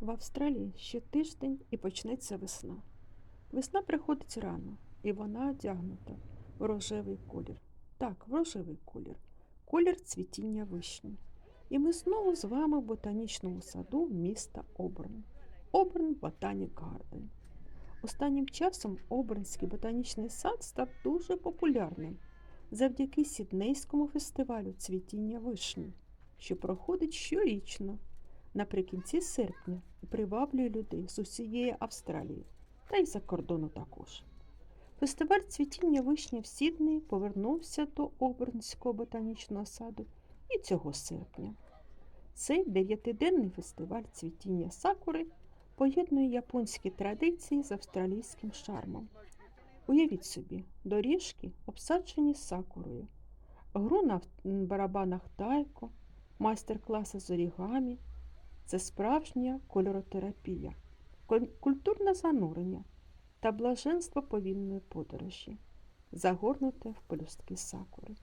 В Австралії ще тиждень і почнеться весна. Весна приходить рано, і вона одягнута в рожевий колір. Так, в рожевий колір. Колір цвітіння вишні. І ми знову з вами в ботанічному саду міста Оберн. Оберн Ботанік Гарден. Останнім часом Обернський ботанічний сад став дуже популярним завдяки Сіднейському фестивалю цвітіння вишні, що проходить щорічно наприкінці серпня приваблює людей з усієї Австралії та й за кордону також. Фестиваль цвітіння вишні в Сіднеї повернувся до Обернського ботанічного саду і цього серпня. Цей дев'ятиденний фестиваль цвітіння сакури поєднує японські традиції з австралійським шармом. Уявіть собі, доріжки обсаджені сакурою, гру на барабанах тайко, майстер-класи з орігамі. Це справжня кольоротерапія, культурне занурення та блаженство повільної подорожі, загорнуте в пелюстки сакури.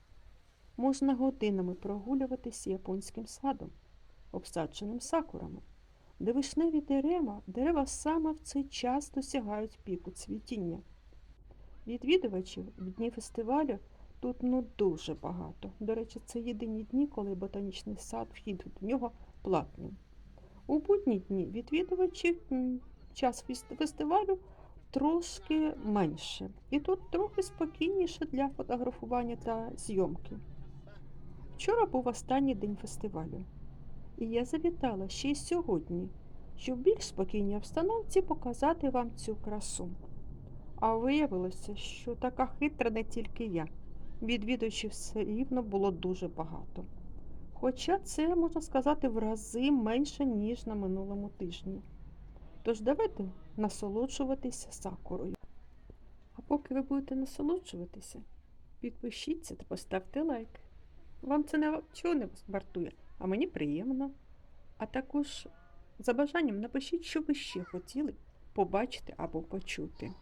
Можна годинами прогулюватися японським садом, обсадженим сакурами, де вишневі дерева, дерева саме в цей час досягають піку цвітіння. Відвідувачів в дні фестивалю тут ну дуже багато. До речі, це єдині дні, коли ботанічний сад вхід до нього платний. У будні дні відвідувачів час фестивалю трошки менше. І тут трохи спокійніше для фотографування та зйомки. Вчора був останній день фестивалю, і я завітала ще й сьогодні, щоб в більш спокійній обстановці показати вам цю красу. А виявилося, що така хитра не тільки я. Відвідувачів все рівно було дуже багато. Хоча це, можна сказати, в рази менше, ніж на минулому тижні. Тож давайте насолоджуватися сакурою. А поки ви будете насолоджуватися, підпишіться та поставте лайк. Вам це нічого не вартує, а мені приємно. А також за бажанням напишіть, що ви ще хотіли побачити або почути.